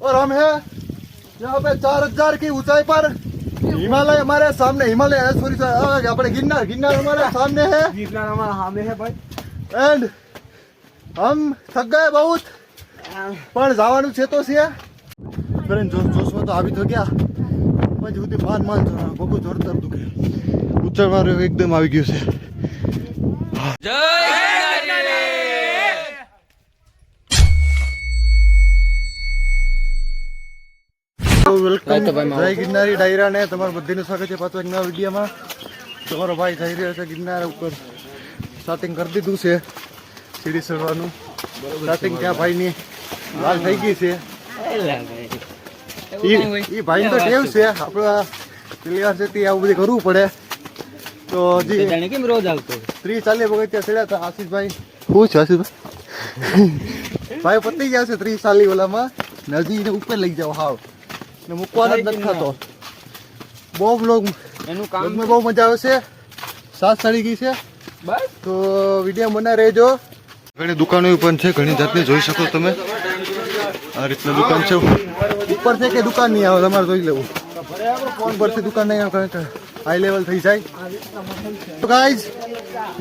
और हम है यहाँ पे चार हजार की ऊंचाई पर हिमालय हमारे सामने हिमालय सॉरी આપણે गिरनार गिरनार हमारे सामने है ગિરનાર અમારા સામે છે ભાઈ એન્ડ હમ થક ગયે બહુ પણ જવાનું છે તો છે ફ્રેન્ડ જોશ જોશમાં તો આવી તો ગયા પછી સુધી માન માન જો બગુ જોરદાર દુખે ઉચ્ચર મારું એકદમ આવી ગયું છે વેલકમ જય ગિરનારી ડાયરા ને તમારું બધીનું સ્વાગત છે પાછો એક નવા વિડીયોમાં. તમારો ભાઈ થઈ રહ્યો છે ગિરનાર ઉપર. સ્ટાર્ટિંગ કરી દીધું છે. સીડી ચડવાનું સ્ટાર્ટિંગ ત્યાં ભાઈની લાલ થઈ ગઈ છે. એ ભાઈ. તો ટેવ છે. આપણા પેલી વાર છે તે આવું બધું કરવું પડે. તો હજી જાણે કેમ રોજ આવતો ત્રીસ ચાલીસ વખત ત્યાં ચડ્યા હતા. આશીષભાઈ. શું છે આશીષભાઈ. ભાઈ પતી ગયા છે ત્રીસ ચાલીસ ઓલામાં. નજીક ઉપર લઈ જાઓ હાવ. ને મૂકવાનો જ નથી થતો. બહુ બ્લોગ એનું કામ બહુ મજા આવશે સાત સડી ગઈ છે. બસ. તો વીડિયો મને રહેજો. ઘણી દુકાનો પણ છે ઘણી જાતની જોઈ શકો તમે. આ રીતની દુકાન છે. ઉપર છે કે દુકાન નહીં આવે? તમારે જોઈ લેવું. ઉપરથી દુકાન નહીં આવે હાઈ લેવલ થઈ જાય. તો ગાઈઝ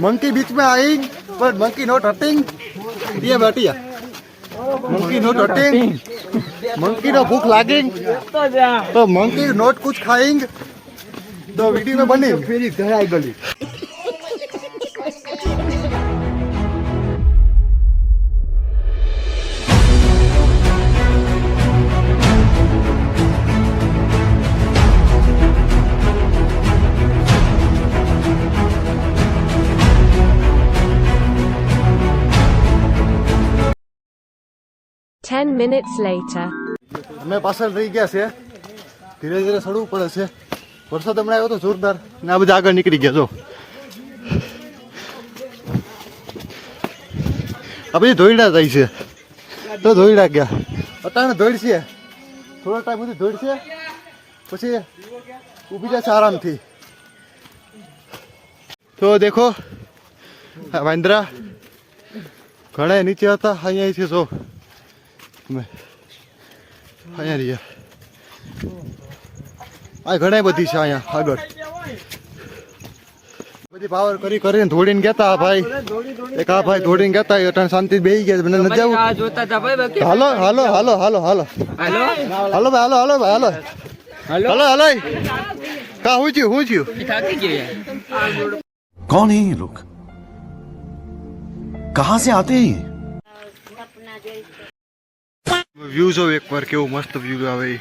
મંકી બીચમાં આવી બટ મંકી નોટ હટિંગ ડીએ બટિયા મંકી નો ડટિંગ મંકી નો ભૂખ લાગી તો મંકી નોટ કુછ ખાઈંગ. તો વીડિયો બની. ફેરી ઘર આઈ 10 minutes later. અમે પાછળ રહી ગયા છે ધીરે ધીરે ચડવું પડે છે. વરસાદ હમણાં આવ્યો તો જોરદાર. ને આ બધા આગળ નીકળી ગયા, જો. આ બધી ધોઈડા થાય છે. તો ધોઈડા ગયા. અત્યારે ધોઈડ છે થોડા ટાઈમ સુધી ધોઈડ છે પછી ઊભી જાય છે આરામથી. તો દેખો વાંદરા ઘણા નીચે હતા અહીંયાથી જો. અહીંયા રહીએ. આ ઘણી બધી છે અહીંયા આગળ. બધી પાવર કરી કરીને ધોડીને ગેતા ભાઈ. એક આ ભાઈ ધોડીને ગેતા અટણ શાંતિ બે ગયા મને ન આવું હાલો હાલો હાલો હાલો હાલો. હાલો? ભાઈ હાલો હાલો ભાઈ હાલો. હાલો? હાલો કા હું થયું હું થયું? કોણ હે લોક કહા સે આતે હે વ્યૂ જો એકવાર કેવો મસ્ત વ્યૂ આવે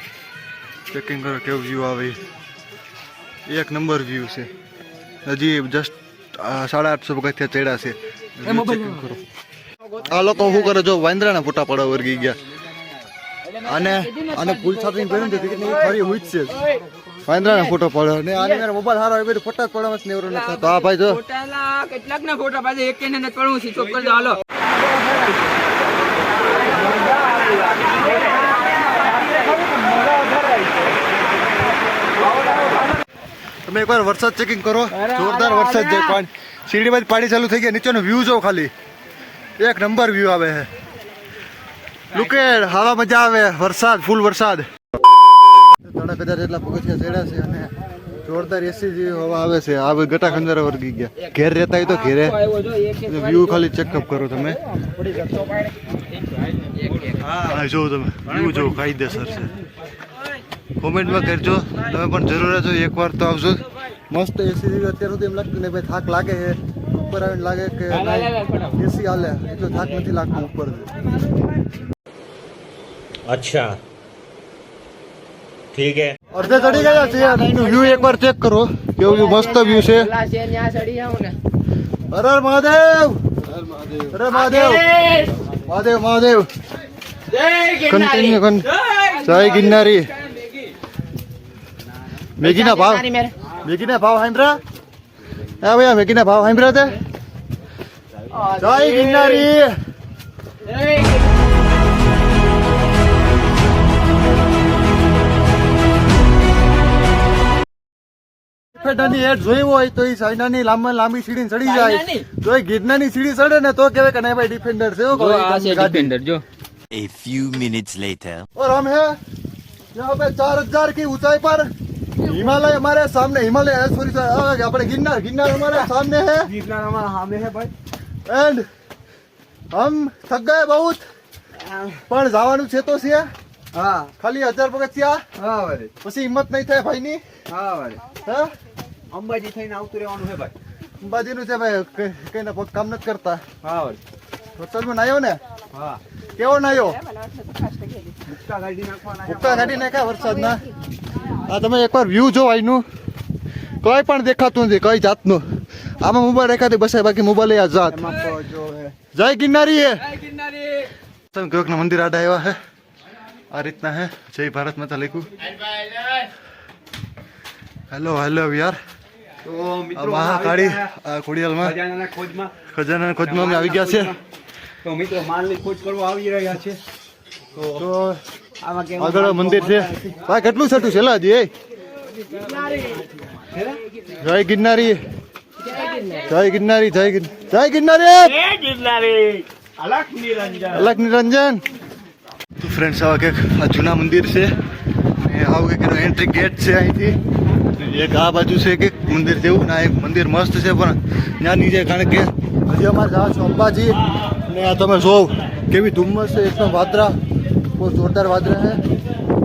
ચેકિંગ કરો કેવું વ્યૂ આવે એક નંબર વ્યૂ છે. હજી જસ્ટ સાડા આઠસો પગથિયા ચડ્યા છે. કરો. આ લોકો શું કરે જો વાંદરાના ફોટા પડવા વર્ગી ગયા. અને અને ફૂલ છાપીને પહેર્યું તો ખરી હોય જ છે. વાંદરાના ફોટો પડ્યો ને આની મારા મોબાઈલ હારો આવ્યો ફોટા જ પડવા જ નેવરો નથી તો આ ભાઈ જો. કેટલાક ના ફોટા પાછા એક ને પડવું છે ચોક્કસ હાલો. તમે એકવાર વરસાદ ચેકિંગ કરો. જોરદાર વરસાદ છે. પાણી સીડીમાંથી પાણી ચાલુ થઈ ગયા. નીચેનો વ્યૂ જો ખાલી. એક નંબર વ્યૂ આવે છે. લુકે હવા મજા આવે. વરસાદ ફૂલ વરસાદ. ત્રણ હજાર જેટલા પગથિયા ચડ્યા છે અને જોરદાર એસી જેવી હવા આવે છે. આ ગટા ખંજરા વર્ગી ગયા. ઘેર રહેતા હોય તો ઘેરે. આવ્યો જો એક એક વ્યૂ ખાલી ચેકઅપ કરો તમે. હા જો તમે. વ્યૂ જો કાયદેસર છે. કોમેન્ટમાં કરજો તમે પણ જરૂર આવજો એકવાર તો આવજો મસ્ત એસી અત્યાર સુધી એમ લાગતું ને ભાઈ થાક લાગે છે. ઉપર આવીને લાગે કે એસી હાલે. એટલો થાક નથી લાગતો ઉપર અચ્છા. ચડી ગયા છે કરો. કેવું મસ્ત વ્યૂ છે. હર મહાદેવ. હર મહાદેવ. મહાદેવ મહાદેવ. મહાદેવ કન્ટિન્યુ જય ગિરનારી. મેગીના ભાવ મેગીના ભાવ હાંભરા હા ભાઈ મેગીના ભાવ હાંભરા તે જય ગિરનારી ફેટાની એડ જોઈ હોય તો એ સાઈનાની લાંબા લાંબી સીડી ચડી જાય સાઈનાની? જો એ ગિરનારની સીડી ચડે ને તો કહેવાય કે નહીં ભાઈ ડિફેન્ડર છે હો, જો આ કોઈ છે ગાડી. ડિફેન્ડર જો A few minutes later. और हम हैं यहाँ पे चार हजार की ऊंचाई पर हिमालय हमारे सामने हिमालय सॉरी अपने गिरनार गिरनार हमारे सामने है ગિરનાર અમારા સામે છે ભાઈ એન્ડ હમ થક ગયે બહુત પણ જવાનું છે તો છે હા ખાલી હજાર પગથિયા હા વરે પછી હિંમત નહીં થાય ભાઈની હા વરે હા અંબાજી થઈને આવતું રહેવાનું છે ભાઈ અંબાજીનું છે ભાઈ કઈ કઈ ના પગ કામ નથી કરતા હા વરે વરસાદમાં નાયો ને હા કેવો નાયો મુક્તા ગાડી નાખવાના છે ભૂક્કા કાઢી નાખ્યા વરસાદના આ તમે એકવાર વ્યૂ જો અહીંનું કઈ પણ દેખાતું નથી કઈ જાતનું. આમાં મોબાઈલ રેખાતી બસ બાકી મોબાઈલ આ જાત. જય ગિરનારી હે જય ગિરનારી. તમે મંદિર આડા આવ્યા હે? આ રીતના હે? જય ભારત માતા લખ્યું. હેલો હેલો યાર. મહાકાળી ખોડિયાલમાં. ખજાના ખોજમાં. અમે આવી ગયા છે તો મિત્રો માલની ખોજ કરવા આવી રહ્યા છે. તો આગળ મંદિર છે. ભાઈ કેટલું છઠું છે લાજી એ જય ગિરનારી. જય ગિરનારી જય જય ગિરનારી અલગ નિરંજન તો ફ્રેન્ડ્સ આવા કંઈક આ જૂના મંદિર છે. અને આવું કંઈક એનો એન્ટ્રી ગેટ છે અહીંથી. એક આ બાજુ છે કે મંદિર જેવું. ના એક મંદિર મસ્ત છે પણ ત્યાં નીચે કારણ કે હજી અમારે જવા છો અંબાજી. ને આ તમે જોવ કેવી ધુમ્મસ છે એકદમ વાદરા બહુ જોરદાર વાદરા છે.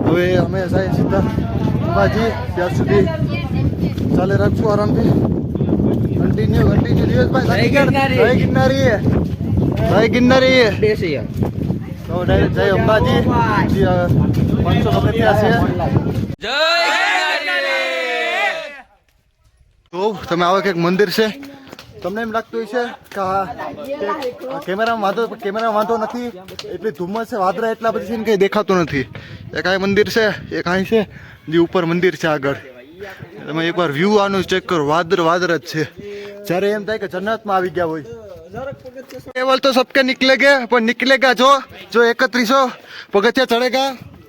હવે અમે સાહેબ સીધા અંબાજી ત્યાં સુધી ચાલે રાખશું આરામથી. કન્ટિન્યુ કન્ટિન્યુ દિવસભાઈ જય ગિરનારી. જય ગિરનારી. જય તો ડાયરેક્ટ જય અંબાજી. પાંચસો પગથિયા છે. તો તમે આવો કંઈક મંદિર છે. તમને એમ લાગતું હોય છે કે આ કંઈક આ કેમેરામાં વાંધો કેમેરામાં વાંધો નથી એટલી ધુમ્મસ છે વાદળા એટલા બધી છે ને કંઈ દેખાતું નથી એક આ મંદિર છે એક અહીં છે જે ઉપર મંદિર છે આગળ તમે એકવાર વ્યૂ આનું ચેક કરો વાદર વાદર જ છે જ્યારે એમ થાય કે જન્નતમાં આવી ગયા હોય केवल तो सबके निकलेंगे पर निकलेगा जो जो इकतीसो पगथिया चढ़ेगा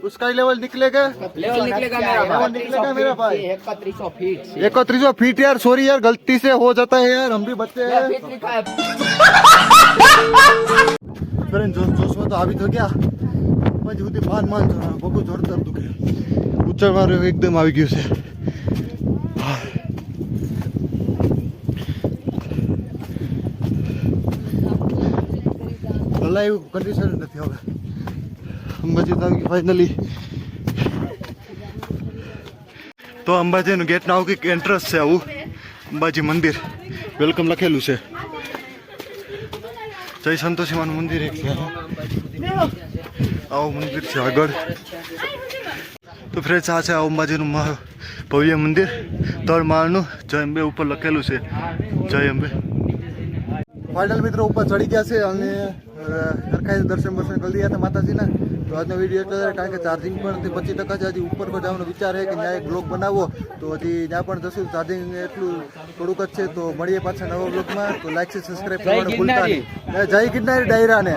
उसका ही लेवल निकलेगा લેવલ નીકળેગા મેરા लेवल निकलेगा मेरा भाई એકત્રીસો ફીટ इकतीसो फीट यार सॉरी यार गलती से हो जाता है यार हम भी बच्चे हैं फ्रेंड जोश जोश में तो આવી તો ગયા પછી સુધી માન માન ચડવાનું બહુ જોરદાર દુખે ઉચ્ચર મારું એકદમ આવી ગયું છે ભલા એવું કન્ડિશન નથી હવે અંબાજી આવી ફાઇનલી તો અંબાજીનું ગેટનું આવું કંઈક એન્ટ્રન્સ છે આવું. અંબાજી મંદિર. વેલકમ લખેલું છે. જય સંતોષીમાનું મંદિર એક છે. આવું મંદિર છે આગળ. તો ફ્રેન્ડ્સ આ છે આ અંબાજીનું ભવ્ય મંદિર. ત્રણ માળનું, જય અંબે ઉપર લખેલું છે. જય અંબે. ફાઇનલ મિત્રો, ઉપર ચડી ગયા છે અને સરખાઈ દર્શન બર્શન કરી દીધા માતાજીના. તો આજનો વીડિયો એટલો જ કારણ કે ચાર્જિંગ પણ પચીસ ટકા છે હજી ઉપર પર જવાનો વિચાર છે કે ત્યાં એક બ્લોગ બનાવો તો હજી ત્યાં પણ જશું. ચાર્જિંગ એટલું થોડુંક જ છે તો મળીએ પાછા નવા બ્લોગમાં તો લાઈક છે સબસ્ક્રાઈબ કરવાનું ભૂલતા નહીં. જય ગિરનારી ડાયરાને.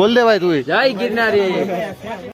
બોલ દે ભાઈ તું જય ગિરનારી.